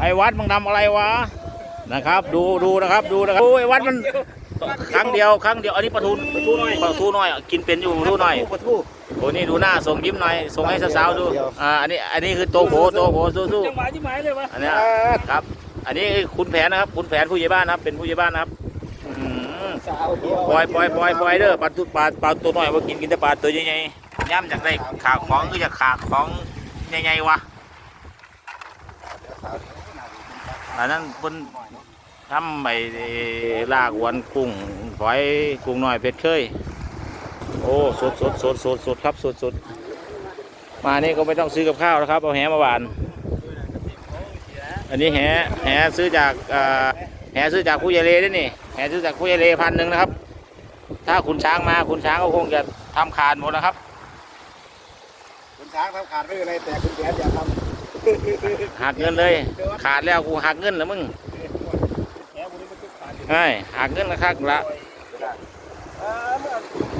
ไอ้วัดมึงทำอะไรวะนะครับ ดูดูนะครับดูนะครับโอ้ยไอ้วัดมันครั้งเดียวครั้งเดียวอันนี้ปลาทูปลาทูน้อยปลาทูน้อยกินเป็นอยู่ปลาทูน้อยปลาทูโอ้นี่ดูหน้าส่งยิ้มหน่อยส่งให้สาวๆดูอ่าอันนี้อันนี้คือโตโผโตโผสู้จังหวะที่หมายเลยวะๆอันเนี้ยครับ อันนี้คุณแผนนะครับคุณแผนผู้ใหญ่บ้านนะครับ เป็นผู้ใหญ่บ้านนะครับอืมสาวเดียวปล่อยปล่อยปล่อยปล่อยเด้อปลาทูปลาปลาตัวน้อยว่ากินกินแต่ปลาตัวใหญ่ๆย่ำจากได้ขาของก็จะขาของใหญ่ๆวะ อันนั้นเพิ่นทำไปลากวนกุ้งฝอยกุ้งน้อยเพชรเคย โอ้สดสดสดสดสดครับสดสดมานี่ก็ไม่ต้องซื้อกับข้าวนะครับ เอาแหมาหวาน อันนี้แหแหซื้อจากแหซื้อจากผู้ใหญ่เลด้วยนี่แหซื้อจากผู้ใหญ่เลพันหนึ่งนะครับ ถ้าคุณช้างมาคุณช้างก็คงจะทำขาดหมดนะครับ คุณช้างทำขาดไม่เป็นไรแต่คุณแผนอย่าท หักเงินเลย ขาดแล้วกูหักเงินแล้วมึงำแหาดไอ้หักเงินละครับละ